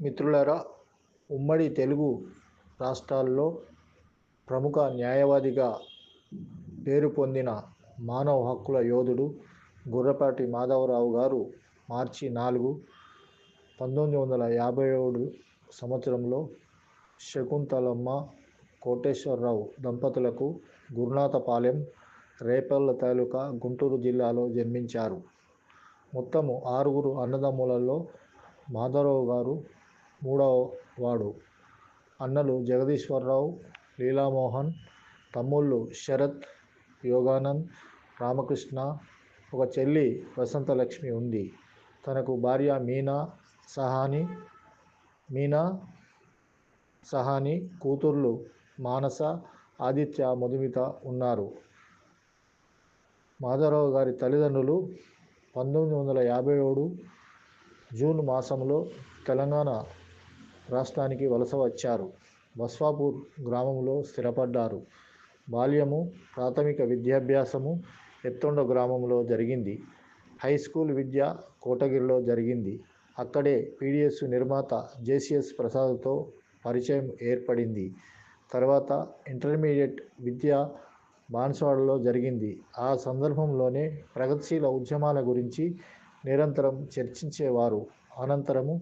మిత్రులారా ఉమ్మడి తెలుగు రాష్ట్రాల్లో ప్రముఖ న్యాయవాదిగా పేరు పొందిన మానవ హక్కుల యోధుడు గుర్రపాటి మాధవరావు గారు మార్చి నాలుగు పంతొమ్మిది వందల యాభై ఏడు సంవత్సరంలో శకుంతలమ్మ కోటేశ్వరరావు దంపతులకు గురునాథపాలెం రేపల్ల తాలూకా గుంటూరు జిల్లాలో జన్మించారు. మొత్తము ఆరుగురు అన్నదమ్ములలో మాధవరావు గారు మూడవ వాడు. అన్నలు జగదీశ్వరరావు లీలామోహన్ తమ్ముళ్ళు శరత్ యోగానంద్ రామకృష్ణ ఒక చెల్లి వసంతలక్ష్మి ఉంది. తనకు భార్య మీనా సహాని మీనా సహాని కూతుర్లు మానస ఆదిత్య మధుమిత ఉన్నారు. మాధవరావు గారి తల్లిదండ్రులు పంతొమ్మిది వందల యాభై ఏడు జూన్ మాసంలో తెలంగాణ రాష్ట్రానికి వలస వచ్చారు. బస్వాపూర్ గ్రామంలో స్థిరపడ్డారు. బాల్యము ప్రాథమిక విద్యాభ్యాసము ఎత్తొండ గ్రామంలో జరిగింది. హై స్కూల్ విద్య కోటగిరిలో జరిగింది. అక్కడే పీడిఎస్ నిర్మాత జేసిఎస్ ప్రసాద్తో పరిచయం ఏర్పడింది. తర్వాత ఇంటర్మీడియట్ విద్య బాన్స్వాడలో జరిగింది. ఆ సందర్భంలోనే ప్రగతిశీల ఉద్యమాల గురించి నిరంతరం చర్చించేవారు. అనంతరము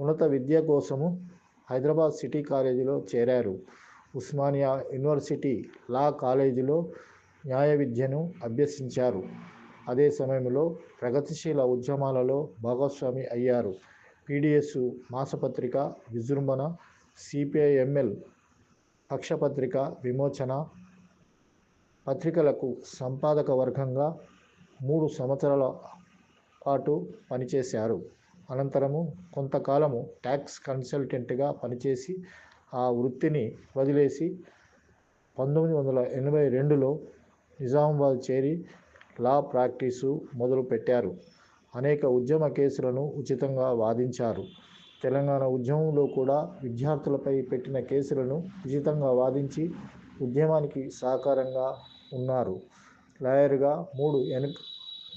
ఉన్నత విద్య కోసము హైదరాబాద్ సిటీ కాలేజీలో చేరారు. ఉస్మానియా యూనివర్సిటీ లా కాలేజీలో న్యాయ విద్యను అభ్యసించారు. అదే సమయంలో ప్రగతిశీల ఉద్యమాలలో భాగస్వామి అయ్యారు. పీడిఎస్ మాసపత్రిక విజృంభణ సిపిఐఎంఎల్ పక్షపత్రిక విమోచన పత్రికలకు సంపాదక వర్గంగా మూడు సంవత్సరాల పాటు పనిచేశారు. అనంతరము కొంతకాలము ట్యాక్స్ కన్సల్టెంట్గా పనిచేసి ఆ వృత్తిని వదిలేసి పంతొమ్మిది వందల ఎనభై రెండులో నిజామాబాద్ చేరి లా ప్రాక్టీసు మొదలుపెట్టారు అనేక ఉద్యమ కేసులను ఉచితంగా వాదించారు. తెలంగాణ ఉద్యమంలో కూడా విద్యార్థులపై పెట్టిన కేసులను ఉచితంగా వాదించి ఉద్యమానికి సహకారంగా ఉన్నారు. లాయర్గా మూడు ఎన్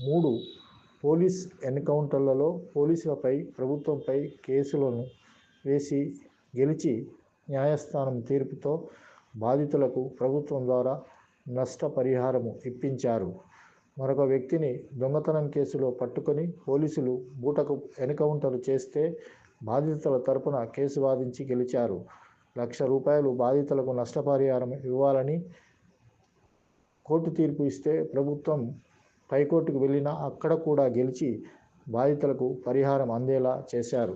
మూడు పోలీస్ ఎన్కౌంటర్లలో పోలీసులపై ప్రభుత్వంపై కేసులను వేసి గెలిచి న్యాయస్థానం తీర్పుతో బాధితులకు ప్రభుత్వం ద్వారా నష్టపరిహారము ఇప్పించారు. మరొక వ్యక్తిని దొంగతనం కేసులో పట్టుకొని పోలీసులు బూటకు ఎన్కౌంటర్ చేస్తే బాధితుల తరపున కేసు వాదించి గెలిచారు. లక్ష రూపాయలు బాధితులకు నష్టపరిహారం ఇవ్వాలని కోర్టు తీర్పు ఇస్తే ప్రభుత్వం హైకోర్టుకు వెళ్ళినా అక్కడ కూడా గెలిచి బాధితులకు పరిహారం అందేలా చేశారు.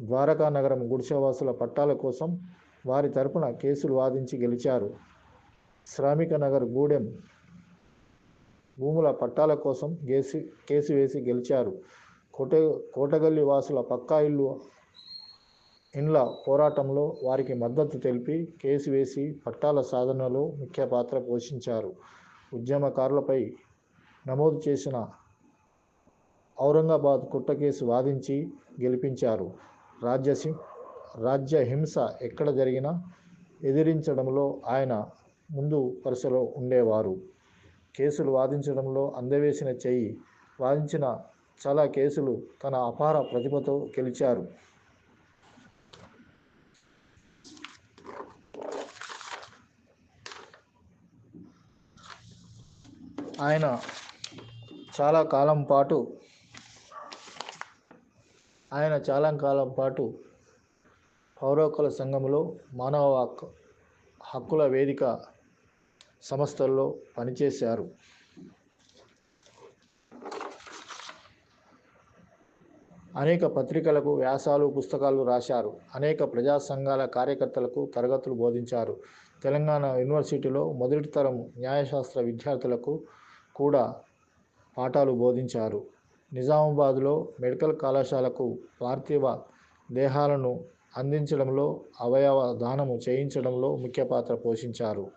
ద్వారకా నగరం గుడిసెవాసుల పట్టాల కోసం వారి తరపున కేసులు వాదించి గెలిచారు. శ్రామిక నగర్ గూడెం భూముల పట్టాల కోసం కేసు కేసు వేసి గెలిచారు. కోట కోటగల్లి వాసుల పక్కా ఇల్లు ఇండ్ల పోరాటంలో వారికి మద్దతు తెలిపి కేసు వేసి పట్టాల సాధనలో ముఖ్య పాత్ర పోషించారు. ఉద్యమకారులపై నమోదు చేసిన ఔరంగాబాద్ కుట్ర కేసు వాదించి గెలిపించారు. రాజ్యసి రాజ్య హింస ఎక్కడ జరిగినా ఎదిరించడంలో ఆయన ముందు వరుసలో ఉండేవారు. కేసులు వాదించడంలో అందవేసిన చెయ్యి వాదించిన చాలా కేసులు తన అపార ప్రతిభతో గెలిచారు. ఆయన చాలా కాలం పాటు ఆయన చాలా కాలం పాటు పౌర సంఘంలో మానవ హక్కు హక్కుల వేదిక సంస్థల్లో పనిచేశారు. అనేక పత్రికలకు వ్యాసాలు పుస్తకాలు రాశారు. అనేక ప్రజా సంఘాల కార్యకర్తలకు తరగతులు బోధించారు. తెలంగాణ యూనివర్సిటీలో మొదటి తరం న్యాయశాస్త్ర విద్యార్థులకు కూడా పాఠాలు బోధించారు. నిజామాబాద్లో మెడికల్ కళాశాలకు పార్థివ దేహాలను అందించడంలో అవయవ దానము చేయించడంలో ముఖ్య పాత్ర పోషించారు.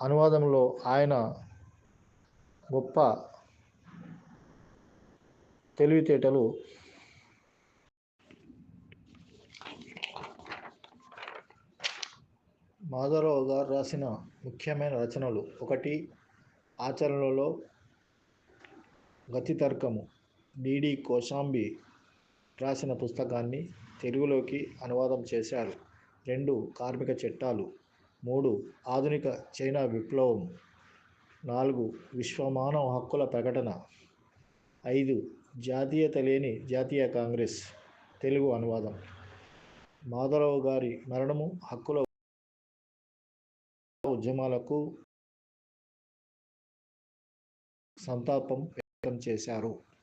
అనువాదంలో ఆయన గొప్ప తెలివితేటలు మాధవరావు గారు రాసిన ముఖ్యమైన రచనలు. ఒకటి ఆచరణలో గతి తర్కము డిడి కోశాంబి రాసిన పుస్తకాన్ని తెలుగులోకి అనువాదం చేశారు. రెండు కార్మిక చట్టాలు. మూడు ఆధునిక చైనా విప్లవం. నాలుగు విశ్వమానవ హక్కుల ప్రకటన. ఐదు జాతీయత లేని జాతీయ కాంగ్రెస్. తెలుగు అనువాదం. మాధవరావు గారి మరణము హక్కుల ఉద్యమాలకు సంతాపం చేశారు.